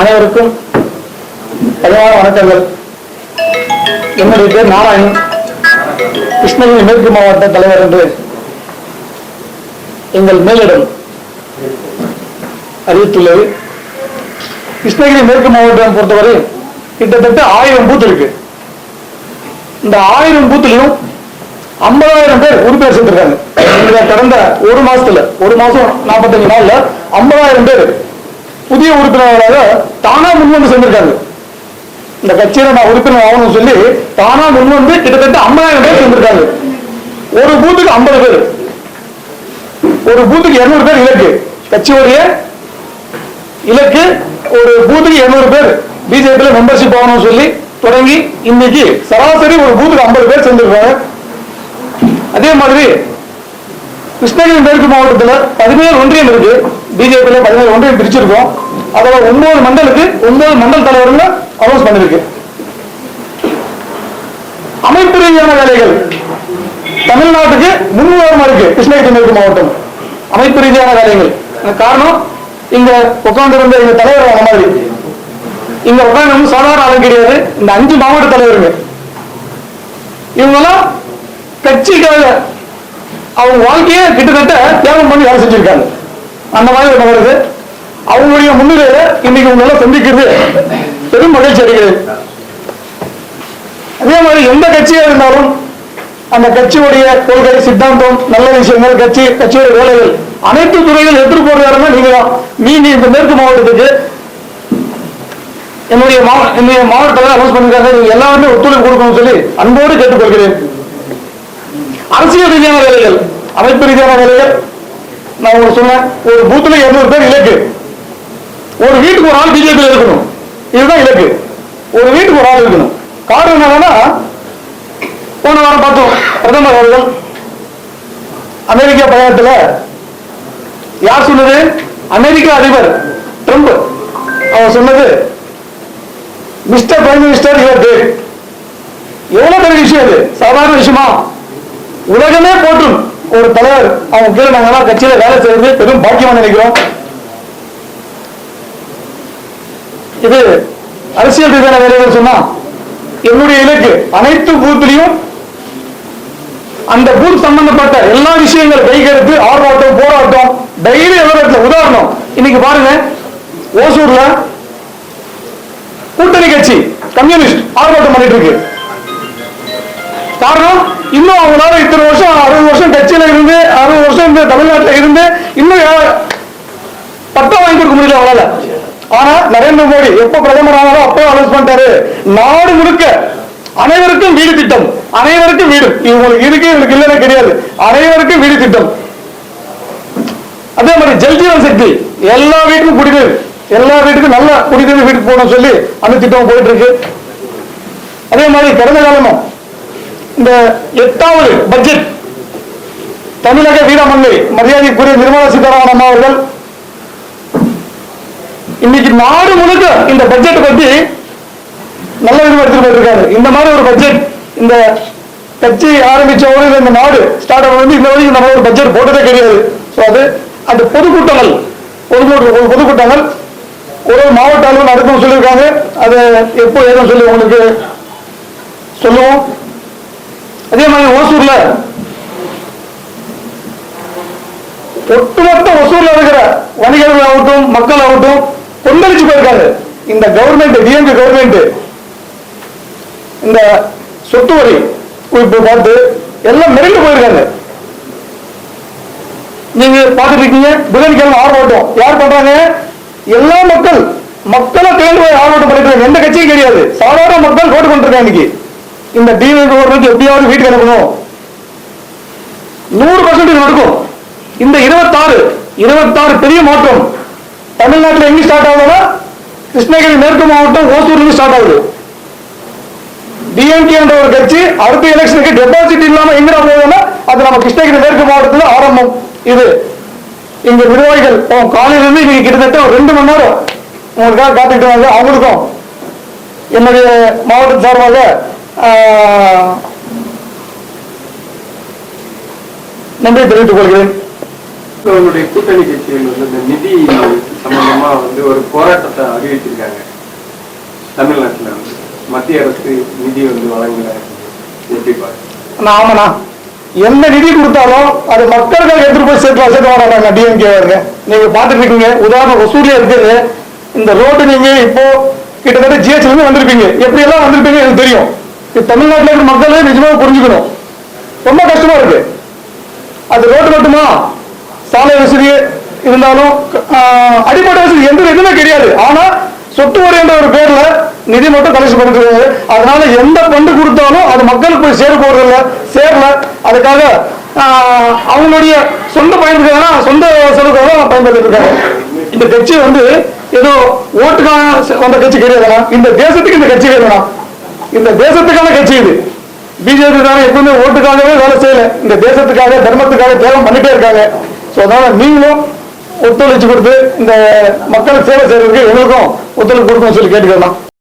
அனைவருக்கும் பணிவான வணக்கங்கள். என்னுடைய பேர் நாராயணன். கிருஷ்ணகிரி மேற்கு மாவட்ட தலைவர் என்று எங்கள் மேலிடம் அறிவித்துள்ளது. கிருஷ்ணகிரி மேற்கு மாவட்டம் பொறுத்தவரை கிட்டத்தட்ட ஆயிரம் பூத் இருக்கு. இந்த ஆயிரம் பூத்திலையும் ஐம்பதாயிரம் பேர் உறுப்பினர் சேர்ந்திருக்காங்க கடந்த ஒரு மாசத்துல ஒரு மாசம் நாற்பத்தஞ்சு நாள்ல ஐம்பதாயிரம் பேர் புதிய உறுப்பினர்களாக தானா முன்வந்து சேர்ந்திருக்காங்க இந்த கட்சியில நான் உறுப்பினர் ஆகணும்னு சொல்லி தானா முன்வந்து கிட்டத்தட்ட ஐம்பதாயிரம் பேர் சேர்ந்திருக்காங்க ஒரு பூத்துக்கு ஐம்பது பேர். ஒரு பூத்துக்கு இருநூறு பேர் இலக்கு. கட்சியுடைய இலக்கு ஒரு பூத்துக்கு இருநூறு பேர். பிஜேபியில மெம்பர்ஷிப் ஆகணும்னு சொல்லி தொடங்கி இன்னைக்கு சராசரி ஒரு பூத்துக்கு ஐம்பது பேர் சேர்ந்திருக்காங்க அதே மாதிரி கிருஷ்ணகிரி மேற்கு மாவட்டத்துல பதினேழு ஒன்றியம் இருக்கு. பிஜேபியில் பதினேழு ஒன்றியம் பிரிச்சிருக்கோம். அதுல ஒன்பது மண்டலுக்கு ஒன்பது மண்டல் தலைவருங்க அனௌன்ஸ் பண்ணிருக்கு. அமைப்பு ரீதியான வேலைகள். தமிழ்நாட்டுக்கு முன்னுதாரணமா இருக்கு கிருஷ்ணகிரி மேற்கு மாவட்டம். அமைப்பு ரீதியான வேலைகள். காரணம் இங்க உட்கார்ந்து இருந்த எங்க தலைவர் அந்த மாதிரி. இங்க உட்கார்ந்து சாதாரண ஆளும் கிடையாது இந்த அஞ்சு மாவட்ட தலைவருங்க. இவங்கெல்லாம் கட்சிக்காக அவங்க வாழ்க்கையே கிட்டத்தட்ட தியாகம் பண்ணி வேலை செஞ்சிருக்காங்க. அந்த மாதிரி ஒரு நபருக்கு அவங்களுடைய முன்னிலையில இன்னைக்கு உங்களை சந்திக்கிறது பெரும் மகிழ்ச்சி அடைகிறது அதே மாதிரி எந்த கட்சியா இருந்தாலும் அந்த கட்சியுடைய கொள்கை சித்தாந்தம் நல்ல விஷயங்கள் கட்சி கட்சியுடைய வேலைகள் அனைத்து துறைகள் எடுத்துட்டு போறது நீங்க தான் நீங்க இந்த மேற்கு மாவட்டத்துக்கு என்னுடைய என்னுடைய மாவட்டத்தில் அனௌன்ஸ் பண்ணிருக்காங்க. எல்லாருமே ஒத்துழைப்பு கொடுக்கணும்னு சொல்லி அன்போடு கேட்டுக்கொள்கிறேன். அரசியல் ரீதியான வேலைகள் அமைப்பு ரீதியான வேலைகள். நான் உங்களுக்கு சொன்னேன் ஒரு பூத்துல இருநூறு பேர் இலக்கு. ஒரு வீட்டுக்கு ஒரு ஆள் பிஜேபி இருக்கணும். இதுதான் இலக்கு. ஒரு வீட்டுக்கு ஒரு ஆள் இருக்கணும். காரணம் என்னன்னா போன வாரம் பார்த்தோம் பிரதமர் அவர்கள் அமெரிக்கா பயணத்தில் யார் சொன்னது? அமெரிக்க அதிபர் ட்ரம்ப். அவர் சொன்னது mister prime minister your date எவ்வளவு பெரிய விஷயம் அது சாதாரண விஷயமா? உலகமே போட்டும் ஒரு தலைவர் அவங்க கீழே நாங்கெல்லாம் கட்சியில வேலை செய்யறது பெரும் பாக்கியமா நினைக்கிறோம். இது அரசியல் ரீதியான வேலைகள் சொன்னா என்னுடைய இலக்கு அனைத்து பூத்திலையும் அந்த பூத் சம்பந்தப்பட்ட எல்லா விஷயங்களும் கைகெடுத்து ஆர்ப்பாட்டம் போராட்டம் டெய்லி எதிர்த்துல உதாரணம். இன்னைக்கு பாருங்க ஓசூர்ல கூட்டணி கட்சி கம்யூனிஸ்ட் ஆர்ப்பாட்டம் பண்ணிட்டு இருக்கு. காரணம் இன்னும் அவங்களால இத்தனை வருஷம் அறுபது வருஷம் கட்சியில இருந்து அறுபது வருஷம் இந்த தமிழ்நாட்டுல இருந்து இன்னும் பட்டம் வாங்கி கொடுக்க முடியல அவங்களால. ஆனா நரேந்திர மோடி எப்ப பிரதமர் ஆனாலும் அப்போ அனௌன்ஸ் பண்ணிட்டாரு. நாடு முழுக்க அனைவருக்கும் வீடு திட்டம். அனைவருக்கும் வீடு. இவங்களுக்கு இருக்கு இவங்களுக்கு இல்லைன்னு கிடையாது. அனைவருக்கும் வீடு திட்டம். அதே மாதிரி ஜல்ஜீவன் சக்தி. எல்லா வீட்டுக்கும் குடிநீர். எல்லா வீட்டுக்கும் நல்ல குடிநீர் வீட்டுக்கு போகணும்னு சொல்லி அந்த திட்டம் போயிட்டு இருக்கு. அதே மாதிரி கடந்த காலமும் இந்த எட்டாவது பட்ஜெட் தமிழக வீரமங்கை மரியாதைக்குரிய நிர்மலா சீதாராமன் அம்மா அவர்கள். இன்னைக்கு நாடு முழுக்க இந்த பட்ஜெட் பத்தி நல்ல விதமா எடுத்துட்டு இந்த மாதிரி ஒரு பட்ஜெட் இந்த கட்சி ஆரம்பிச்ச ஒரு இந்த நாடு ஸ்டார்ட் வந்து இந்த வரைக்கும் நம்ம ஒரு பட்ஜெட் போட்டதே கிடையாது. ஸோ அது அந்த பொதுக்கூட்டங்கள் பொதுக்கூட்ட பொதுக்கூட்டங்கள் ஒரு மாவட்ட அளவு நடக்கும் சொல்லியிருக்காங்க. அது எப்போ ஏதும் சொல்லி உங்களுக்கு சொல்லுவோம். அதே மாதிரி ஓசூர்ல ஒட்டுமொத்த ஒசூர்ல இருக்கிற வணிகர்கள் ஆகட்டும் மக்கள் ஆகட்டும் கொந்தளிச்சு போயிருக்காரு இந்த கவர்மெண்ட் டிஎம்கே கவர்மெண்ட் இந்த சொத்து வரி குறிப்பு பார்த்து எல்லாம் மிரண்டு போயிருக்காங்க. நீங்க பார்த்துட்டு இருக்கீங்க புதன்கிழமை ஆர்ப்பாட்டம் யார் பண்றாங்க? எல்லா மக்கள் மக்களை தேர்ந்து போய் ஆர்ப்பாட்டம் பண்ணிட்டு எந்த கட்சியும் கிடையாது. சாதாரண மக்கள் ஓட்டு கொண்டிருக்காங்க இன்னைக்கு. இந்த டிவி ஓடுறதுக்கு எப்படியாவது வீட்டுக்கு அனுப்பணும். நூறு பர்சன்டேஜ் நடக்கும். இந்த இருபத்தாறு இருபத்தாறு பெரிய மாற்றம் தமிழ்நாட்டில் எங்க ஸ்டார்ட் ஆகுதுன்னா கிருஷ்ணகிரி மேற்கு மாவட்டம் ஓசூர்லேருந்து ஸ்டார்ட் ஆகுது. டிஎம்கே என்ற ஒரு கட்சி அடுத்த எலெக்ஷனுக்கு டெபாசிட் இல்லாம எங்கடா போகுதுன்னா அது நம்ம கிருஷ்ணகிரி மேற்கு மாவட்டத்தில் ஆரம்பம். இது இங்க நிர்வாகிகள் காலையிலிருந்து இன்னைக்கு கிட்டத்தட்ட ஒரு ரெண்டு மணி நேரம். உங்களுக்காக காத்துக்கிட்டு வாங்க அவங்களுக்கும். என்னுடைய மாவட்டம் சார்பாக நன்றி தெரிவித்துக் கொள்கிறேன். உங்களுடைய கூட்டணி கட்சிகள் வந்து இந்த நிதி சம்பந்தமா வந்து ஒரு போராட்டத்தை அறிவிச்சிருக்காங்க. தமிழ்நாட்டுல வந்து மத்திய அரசு நிதி வந்து வழங்கல. எப்படி பாருங்க ஆமாண்ணா. எந்த நிதி கொடுத்தாலும் அது மக்களுக்கு எடுத்துட்டு போய் சேர்த்து சேர்த்து வராங்க டிஎம்கே வருங்க நீங்க பாத்துட்டு இருக்கீங்க. உதாரணம் ஒசூர்ல இருக்குது. இந்த ரோடு நீங்க இப்போ கிட்டத்தட்ட ஜிஹெச்ல இருந்து வந்திருப்பீங்க. எப்படி எல்லாம் வந்திருப்பீங்க எனக்கு தெரியும். தமிழ்நாட்டில் இருக்கிற மக்களே நிஜமாக புரிஞ்சுக்கணும். ரொம்ப கஷ்டமா இருக்கு. அது ரோடு மட்டுமா? சாலை வசதி இருந்தாலும் அடிப்படை வசதி எந்த எதுவுமே கிடையாது. ஆனா சொத்து வரி என்ற ஒரு பேர்ல நிதி மட்டும் கலெக்ஷன் பண்ணிக்கிறது அதனால எந்த பண்டு கொடுத்தாலும் அது மக்களுக்கு போய் சேர போறதில்ல சேரல. அதுக்காக அவங்களுடைய சொந்த பயன்படுத்தினா சொந்த செலவுக்காக பயன்படுத்திட்டு இருக்காங்க. இந்த கட்சி வந்து ஏதோ ஓட்டுக்கான வந்த கட்சி கிடையாதுண்ணா இந்த தேசத்துக்கு இந்த கட்சி வேணும்னா இந்த தேசத்துக்கான கட்சி இது. பிஜேபி தானே எப்பவுமே ஓட்டுக்காகவே வேலை செய்யல. இந்த தேசத்துக்காக தர்மத்துக்காக தியாகம் பண்ணிட்டே இருக்காங்க. ஸோ அதனால நீங்களும் ஒத்துழைச்சு கொடுத்து இந்த மக்களுக்கு சேவை செய்யறதுக்கு எங்களுக்கும் ஒத்துழைப்பு கொடுக்கணும்னு சொல்லி கேட்டுக்கலாம்